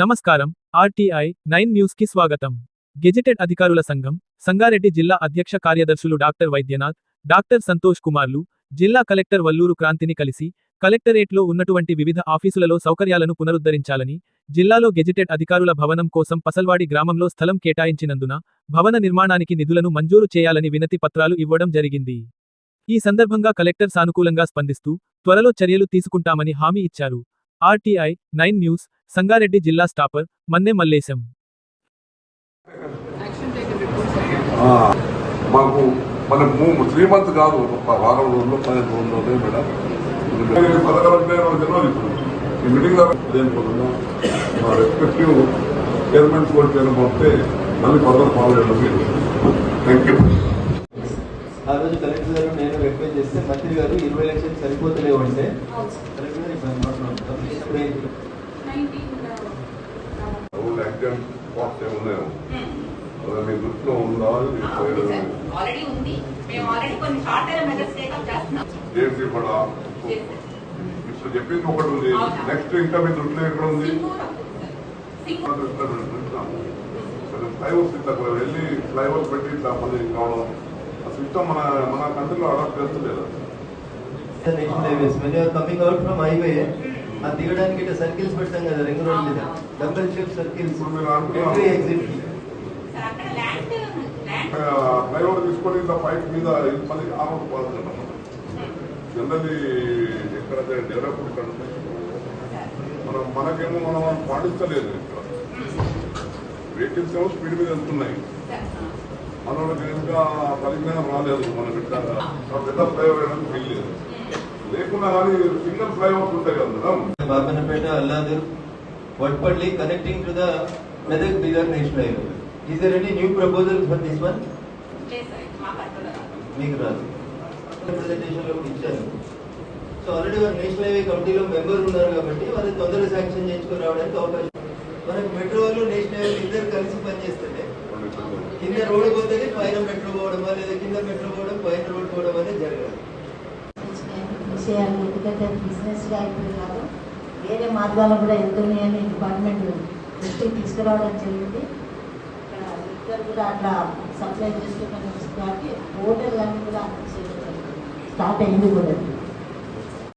నమస్కారం RTI nine న్యూస్కి స్వాగతం. గెజిటెడ్ అధికారుల సంఘం సంగారెడ్డి జిల్లా అధ్యక్ష కార్యదర్శులు డాక్టర్ వైద్యనాథ్ డాక్టర్ సంతోష్ కుమార్లు జిల్లా కలెక్టర్ వల్లూరు క్రాంతిని కలిసి కలెక్టరేట్లో ఉన్నటువంటి వివిధ ఆఫీసులలో సౌకర్యాలను పునరుద్ధరించాలని జిల్లాలో గెజిటెడ్ అధికారుల భవనం కోసం పసల్వాడి గ్రామంలో స్థలం కేటాయించినందున భవన నిర్మాణానికి నిధులను మంజూరు చేయాలని వినతి పత్రాలు ఇవ్వడం జరిగింది. ఈ సందర్భంగా కలెక్టర్ సానుకూలంగా స్పందిస్తూ త్వరలో చర్యలు తీసుకుంటామని హామీ ఇచ్చారు. ఆర్టీఐ నైన్ న్యూస్ సంగారెడ్డి జిల్లా స్టాపర్ మన్నె మల్లేశం. ఆ, మాకు మన మూ- త్రీ మంత్ కాదు ఒక వారం రోజుల్లో పదిహేను రోజుల్లో ఉంటాయి మేడం. ఈ మీటింగ్ మా రెస్పెక్టివ్ చైర్మన్స్ కూడా పేరు పంపితే మళ్ళీ ఫర్దర్ ఫాలో చేయడం థ్యాంక్ యూ ఆ రోజు కలెక్టర్ గారు నేను రిక్వెస్ట్ చేస్తే మంత్రి గారు ఇరవై లక్షలు సరిపోతలేవు అంటే కలెక్టర్ గారు ఇప్పుడు మాట్లాడుతున్నాం. ఇప్పుడు ఏంటి? రూల్ యాక్సిడెంట్ స్పాట్స్ ఏమున్నాయో మీ దృష్టిలో ఉందా జేసీ కూడా ఇప్పుడు చెప్పింది ఒకటి ఉంది నెక్స్ట్ ఇంకా మీ దృష్టిలో ఎక్కడ ఉంది ఫ్లైఓవర్స్ ఇట్లా వెళ్ళి ఫ్లైఓవర్స్ పెట్టి ఇట్లా మళ్ళీ కావడం ఆ సిస్టమ్ మన మన కంట్రీలో అడాప్ట్ చేస్తలేదు national highways when you are coming out from highway ఆ దిగడానికి ఇట్లా సర్కిల్స్ పెడతాం కదా రింగ్ రోడ్ మీద. Double shape circles. Entry exit తీసుకొని ఇట్లా పైప్ మీద ఇది మళ్ళీ ఆ రోడ్ పోతుంది జనరల్లీ ఎక్కడ డెవలప్ ఇక్కడ ఉంది. మనం మనకేమో మనం పాటించలేదు ఇక్కడ. వెహికల్స్ ఏమో స్పీడ్ మీద వెళ్తున్నాయి. మనోళ్ళకి ఇంకా పరిజ్ఞానం రాలేదు మనకి పెద్ద ఫ్లైఓవర్ వేయడానికి వీల్లేదు లేకున్నా కానీ సింగిల్ ఫ్లైఓవర్స్ ఉంటాయి కదా madam. Babannapet Alladur Vatpalli connecting to the Medak bigger national highway is there any new proposal for this one మాకు రాదు. మీకు రాదు. ప్రెజెంటేషన్లో కూడా ఇచ్చారు సో ఆల్రెడీ వారు నేషనల్ హైవే కమిటీలో మెంబర్ ఉన్నారు కాబట్టి వాళ్ళు తొందరగా శాంక్షన్ చేయించుకొని రావడానికి అవకాశం. మనకు మెట్రో వాళ్ళు నేషనల్ హైవే ఇద్దరు కలిసి పనిచేస్తుంటే కింద రోడ్డు పోతే పైన మెట్రో పోవడమా లేదా కింద మెట్రో పోవడం పైన రోడ్ పోవడం అనేది జరగదు చేయాలి. ఎందుకంటే బిజినెస్గా ఇప్పుడు కాదు వేరే మార్గాలు కూడా ఎంతున్నాయని డిపార్ట్మెంట్ దృష్టికి తీసుకురావడం జరిగింది. ఇక్కడ కూడా అట్లా సప్లై చేస్తున్న కాబట్టి హోటల్ అన్ని కూడా స్టార్ట్ అయింది కూడా.